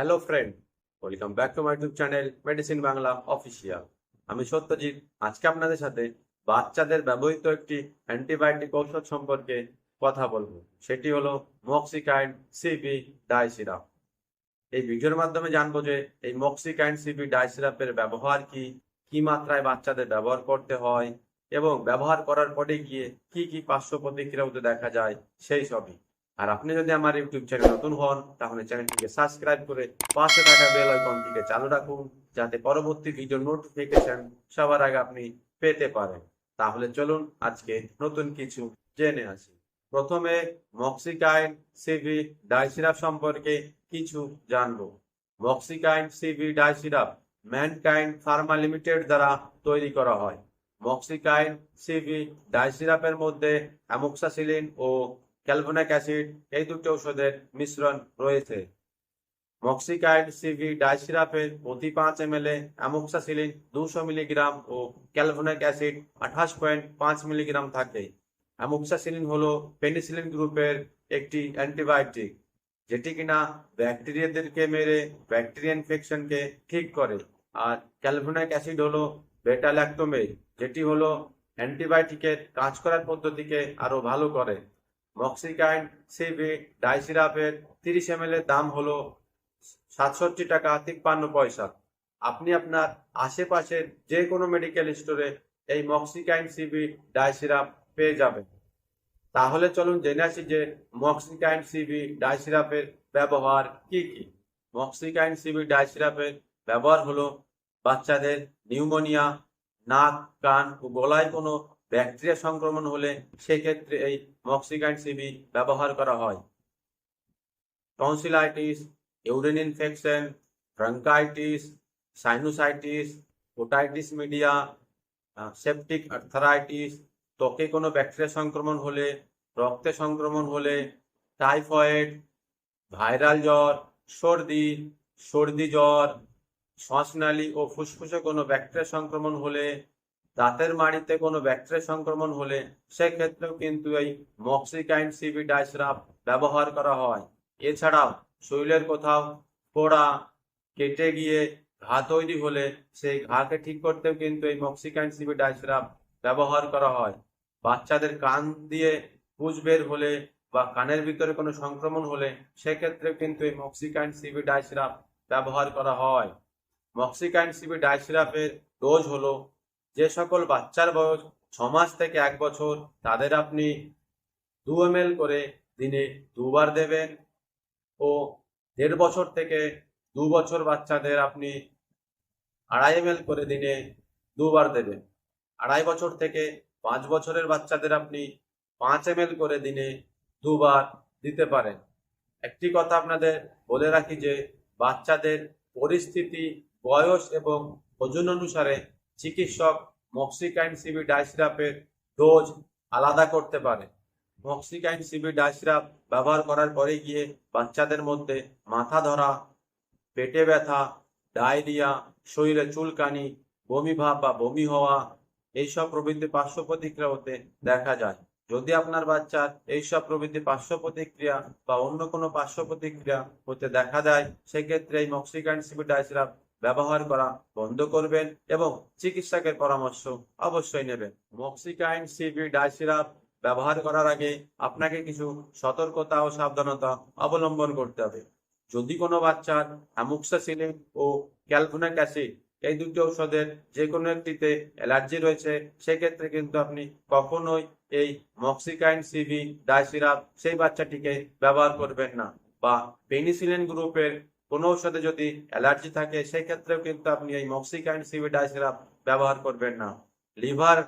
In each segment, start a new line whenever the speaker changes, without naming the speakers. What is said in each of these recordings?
Hello friend welcome back to my YouTube channel medicine Bangla official আমি সত্যজিৎ। আজকে আপনাদের সাথে বাচ্চাদের ব্যবহৃত একটি অ্যান্টিবায়োটিক ঔষধ সম্পর্কে কথা বলব। সেটি হলো মক্সিকাইন সিবি ডাই সিরাপ এই ভিডিওর মাধ্যমে জানব যে এই মক্সিকাইন সিবি ডাই সিরাপের ব্যবহার কি কি মাত্রায় বাচ্চাদের ব্যবহার করতে হয় এবং ব্যবহার করার পরে গিয়ে কি কি পার্শ্ব প্রতিক্রিয়া হতে দেখা যায়, সেই সবই। আর আপনি যদি আমার ইউটিউব চ্যানেল নতুন হন, তাহলে চ্যানেলটিকে সাবস্ক্রাইব করে পাশে থাকা বেল আইকনটিকে চালু রাখুন, যাতে পরবর্তী ভিডিও নোটিফিকেশন সবার আগে আপনি পেতে পারেন। তাহলে চলুন আজকে নতুন কিছু জেনে আসি। প্রথমে মক্সিকাইন সিভি ডাই সিরাপ সম্পর্কে কিছু জানব। Moxikind CV dry syrup Mankind Pharma Limited দ্বারা তৈরি করা হয়। মক্সিকাইন সিভি ডাই সিরাপের মধ্যে অ্যামোক্সাসিলিন ও ক্যালভোনিক অ্যাসিড, এই দুটি ঔষধের মিশ্রণ রয়েছে। মক্সিকাইড, সিভি ডাইসিরাপের প্রতি পাঁচ এম এল অ্যামোক্সাসিলিন দুশো মিলিগ্রাম ও ক্যালভোনিক অ্যাসিড আঠাশ পয়েন্ট পাঁচ মিলিগ্রাম থাকে। অ্যামোক্সাসিলিন হল পেনিসিলিন গ্রুপের একটি অ্যান্টিবায়োটিক, যেটি কিনা ব্যাকটেরিয়াদেরকে মেরে ব্যাকটেরিয়া ইনফেকশনকে ঠিক করে। আর ক্যালভোনিক অ্যাসিড হলো বেটা ল্যাক্টোমেজ যেটি হলো অ্যান্টিবায়োটিকের কাজ করার পদ্ধতিকে আরও ভালো করে। মক্সিকাইন সিবি ডাই সিরাপের তিরিশ এম দাম হলো সাতষট্টি টাকা তিপ্পান্ন পয়সা। আপনি আপনার আশেপাশের যে কোনো মেডিকেল স্টোরে এই মক্সিকাইন সিবি ডাইসিরাপ পেয়ে যাবেন। তাহলে চলুন জেনে আসি যে মক্সিকাইন সিবি ডাই সিরাপের ব্যবহার কি কি। মক্সিকাইন সিবি ডাইসিরাপের ব্যবহার হলো বাচ্চাদের নিউমোনিয়া, নাক, কান ও গলায় কোনো ব্যাকটেরিয়া সংক্রমণ হলে সেক্ষেত্রে এই মক্সিকাইন সিবি ব্যবহার করা হয়। Tonsillitis urine infection bronchitis sinusitis otitis media septic arthritis ত্বকে কোনো ব্যাকটেরিয়া সংক্রমণ হলে, রক্তে সংক্রমণ হলে টাইফয়েড ভাইরাল জ্বর, সর্দি সর্দি জ্বর, শ্বাসনালী ও ফুসফুসে কোনো ব্যাকটেরিয়া সংক্রমণ হলে দাঁতের মাড়িতে কোনো ব্যাকটেরিয়া সংক্রমণ হলে সেক্ষেত্রেও কিন্তু এই মক্সিকাইন সিবি ডাইসরাপ ব্যবহার করা হয়। এছাড়াও শরীরের কোথাও পোড়া, কেটে গিয়ে ঘা তৈরি হলে সেই ঘাকে ঠিক করতেও কিন্তু এই মক্সিকাইন সিবি ডাইসরাপ ব্যবহার করা হয়। বাচ্চাদের কান দিয়ে পুজ বের হলে বা কানের ভিতরে কোনো সংক্রমণ হলে সেক্ষেত্রেও কিন্তু এই মক্সিকাইন সিবি ডাইসরাপ ব্যবহার করা হয়। মক্সিকাইন সিবি ডাইসরাপের ডোজ হলো যে সকল বাচ্চার বয়স ছ মাস থেকে এক বছর, তাদের আপনি দু এম করে দিনে দুবার দেবেন ও দেড় বছর থেকে দু বছর বাচ্চাদের আপনি আড়াই এম করে দিনে দুবার দেবেন। আড়াই বছর থেকে পাঁচ বছরের বাচ্চাদের আপনি পাঁচ এম করে দিনে দুবার দিতে পারেন। একটি কথা আপনাদের বলে রাখি যে, বাচ্চাদের পরিস্থিতি, বয়স এবং ওজন অনুসারে চিকিৎসক মক্সিকাইন সিবি ডাইসিরাপের ডোজ আলাদা করতে পারে। মক্সিকাইন সিবি ডাইসিরাপ ব্যবহার করার পরে গিয়ে বাচ্চাদের মধ্যে মাথা ধরা, পেটে ব্যথা, ডায়রিয়া, শরীরে চুলকানি, বমি ভাব বা বমি হওয়া, এইসব প্রভৃতি পার্শ্ব প্রতিক্রিয়া হতে দেখা যায়। যদি আপনার বাচ্চার এইসব প্রভৃতি পার্শ্ব প্রতিক্রিয়া বা অন্য কোনো পার্শ্ব প্রতিক্রিয়া হতে দেখা দেয় সেক্ষেত্রে এই মক্সিকাইন সিবি ডাইসিরাপ ব্যবহার করা বন্ধ করবেন এবং চিকিৎসকের পরামর্শ অবশ্যই নেবেন। মক্সিকাইন সিবি ডাইসিরাপ ব্যবহার করার আগে আপনাকে কিছু সতর্কতা ও সাবধানতা অবলম্বন করতে হবে। যদি কোনো বাচ্চার অ্যামোক্সাসিলিন ও ক্যালভোনিক অ্যাসিড, এই দুটি ঔষধের যে কোনো একটিতে অ্যালার্জি রয়েছে, সেক্ষেত্রে কিন্তু আপনি কখনোই এই মক্সিকাইন সিবি ডাইসিরাপ সেই বাচ্চাটিকে ব্যবহার করবেন না বা পেনিসিলিন গ্রুপের কোনো ঔষধে যদি অ্যালার্জি থাকে সেক্ষেত্রেও কিন্তু আপনি এই মক্সিকাইন সিবি ডাইসিরাপ ব্যবহার করবেন না। লিভার,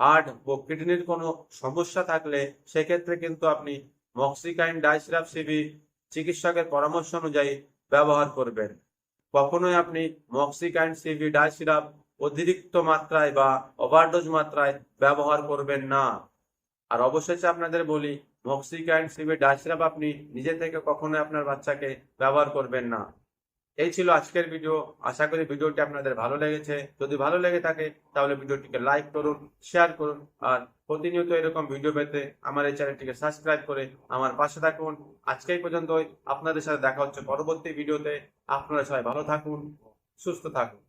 হার্ট ও কিডনির কোনো সমস্যা থাকলে সেক্ষেত্রে কিন্তু আপনি মক্সিকাইন ডাইসিরাপ সিবি চিকিৎসকের পরামর্শ অনুযায়ী ব্যবহার করবেন। কখনোই আপনি মক্সিকাইন সিবি ডাইসিরাপ অতিরিক্ত মাত্রায় বা ওভারডোজ মাত্রায় ব্যবহার করবেন না। আর অবশেষে আপনাদের বলি মক্সিকাইন সিবি ডাইসিরাপ আপনি নিজে থেকে কখনোই আপনার বাচ্চাকে ব্যবহার করবেন না। এই ছিল আজকের ভিডিও। আশা করি ভিডিওটি আপনাদের ভালো লেগেছে। যদি ভালো লেগে থাকে, তাহলে ভিডিওটিকে লাইক করুন, শেয়ার করুন, আর প্রতিনিয়ত এরকম ভিডিও পেতে আমার এই চ্যানেলটিকে সাবস্ক্রাইব করে আমার পাশে থাকুন। আজকে পর্যন্তই। আপনাদের সাথে দেখা হচ্ছে পরবর্তী ভিডিওতে। আপনারা সবাই ভালো থাকুন, সুস্থ থাকুন।